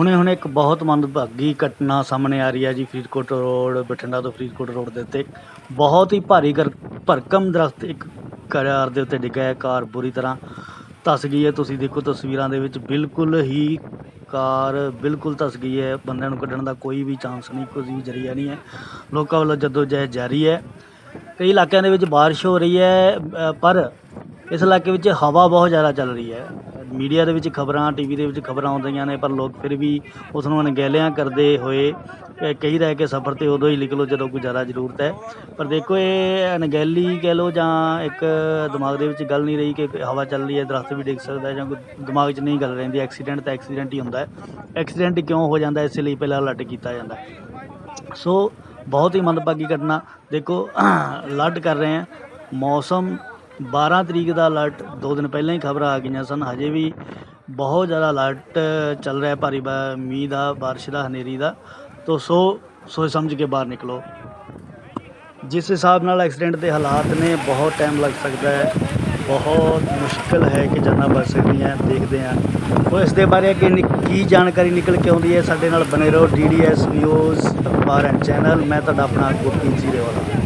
ਹੁਣੇ ਹੁਣੇ ਇੱਕ ਬਹੁਤ ਮੰਦਭਾਗੀ ਘਟਨਾ ਸਾਹਮਣੇ ਆ ਰਹੀ ਹੈ ਜੀ ਫਰੀਦਕੋਟ ਰੋਡ, ਬਠਿੰਡਾ ਤੋਂ ਫਰੀਦਕੋਟ ਰੋਡ ਦੇ ਉੱਤੇ। ਬਹੁਤ ਹੀ ਭਾਰੀ ਕਰ ਭਰਕਮ ਦਰਖਤ ਇੱਕ ਕਾਰ ਦੇ ਉੱਤੇ ਡਿੱਗਾ ਹੈ, ਕਾਰ ਬੁਰੀ ਤਰ੍ਹਾਂ ਧਸ ਗਈ ਹੈ। ਤੁਸੀਂ ਦੇਖੋ ਤਸਵੀਰਾਂ ਦੇ ਵਿੱਚ ਬਿਲਕੁਲ ਹੀ ਕਾਰ ਬਿਲਕੁਲ ਧਸ ਗਈ ਹੈ। ਬੰਦਿਆਂ ਨੂੰ ਕੱਢਣ ਦਾ ਕੋਈ ਵੀ ਚਾਂਸ ਨਹੀਂ, ਕੋਈ ਵੀ ਜਰੀਆ ਨਹੀਂ ਹੈ। ਲੋਕਾਂ ਵੱਲੋਂ ਜਦੋਂ ਜਹਿਦ ਜਾਰੀ ਹੈ। ਕਈ ਇਲਾਕਿਆਂ ਦੇ ਵਿੱਚ ਬਾਰਿਸ਼ ਹੋ ਰਹੀ ਹੈ ਪਰ ਇਸ ਇਲਾਕੇ ਵਿੱਚ ਹਵਾ ਬਹੁਤ ਜ਼ਿਆਦਾ ਚੱਲ ਰਹੀ ਹੈ। ਮੀਡੀਆ ਦੇ ਵਿੱਚ ਖਬਰਾਂ ਟੀਵੀ ਦੇ ਵਿੱਚ ਖਬਰਾਂ ਆਉਂਦੀਆਂ ਨੇ ਪਰ ਲੋਕ ਫਿਰ ਵੀ ਉਸ ਨੂੰ ਅਣਗਹਿਲਿਆਂ ਕਰਦੇ ਹੋਏ ਅ, ਕਹੀ ਰਹੇ ਕਿ ਸਫ਼ਰ ਤੇ ਉਦੋਂ ਹੀ ਨਿਕਲੋ ਜਦੋਂ ਕੋਈ ਜ਼ਿਆਦਾ ਜ਼ਰੂਰਤ ਹੈ। ਪਰ ਦੇਖੋ ਇਹ ਅਣਗਹਿਲੀ ਕਹਿ ਲਓ ਜਾਂ ਇੱਕ ਦਿਮਾਗ ਦੇ ਵਿੱਚ ਗੱਲ ਨਹੀਂ ਰਹੀ ਕਿ ਹਵਾ ਚੱਲ ਰਹੀ ਹੈ ਦਰਖਤ ਵੀ ਡਿੱਗ ਸਕਦਾ ਜਾਂ ਕੋਈ ਦਿਮਾਗ 'ਚ ਨਹੀਂ ਗੱਲ ਰਹਿੰਦੀ ਐਕਸੀਡੈਂਟ ਤਾਂ ਐਕਸੀਡੈਂਟ ਹੀ ਹੁੰਦਾ ਹੈ। ਐਕਸੀਡੈਂਟ ਕਿਉਂ ਹੋ ਜਾਂਦਾ ਇਸ ਲਈ ਪਹਿਲਾਂ ਅਲਰਟ ਕੀਤਾ ਜਾਂਦਾ ਸੋ ਬਹੁਤ ਹੀ ਮੰਦਭਾਗੀ ਘਟਨਾ। ਦੇਖੋ ਅਲਰਟ ਕਰ ਰਹੇ ਹਾਂ। ਮੌਸਮ 12 ਤਰੀਕ ਦਾ ਅਲਰਟ, ਦੋ ਦਿਨ ਪਹਿਲਾਂ ਹੀ ਖਬਰਾਂ ਆ ਗਈਆਂ ਸਨ। ਹਜੇ ਵੀ ਬਹੁਤ ਜ਼ਿਆਦਾ ਅਲਰਟ ਚੱਲ ਰਿਹਾ ਭਾਰੀ ਮੀਂਹ ਦਾ, ਬਾਰਿਸ਼ ਦਾ, ਹਨੇਰੀ ਦਾ। ਤੋ ਸੋ, ਸੋਚ ਸਮਝ ਕੇ ਬਾਹਰ ਨਿਕਲੋ। ਜਿਸ ਹਿਸਾਬ ਨਾਲ ਐਕਸੀਡੈਂਟ ਦੇ ਹਾਲਾਤ ਨੇ, ਬਹੁਤ ਟਾਈਮ ਲੱਗ ਸਕਦਾ ਹੈ। ਬਹੁਤ ਮੁਸ਼ਕਲ ਹੈ ਕਿ ਜਾਨਾਂ ਬਚ ਸਕਦੀਆਂ, ਦੇਖਦੇ ਹਾਂ। ਉਹ ਇਸ ਦੇ ਬਾਰੇ ਅੱਗੇ ਨਿ- ਕੀ ਜਾਣਕਾਰੀ ਨਿਕਲ ਕੇ ਆਉਂਦੀ ਹੈ, ਸਾਡੇ ਨਾਲ ਬਨੇ ਰਹੋ ਡੀਡੀਐਸ ਨਿਊਜ਼ ਅਖਬਾਰ ਐਂਡ ਚੈਨਲ। ਮੈਂ ਤੁਹਾਡਾ ਆਪਣਾ ਗੁਰਪ੍ਰੀਤ ਜੀ ਰੇਵਾਲਾ।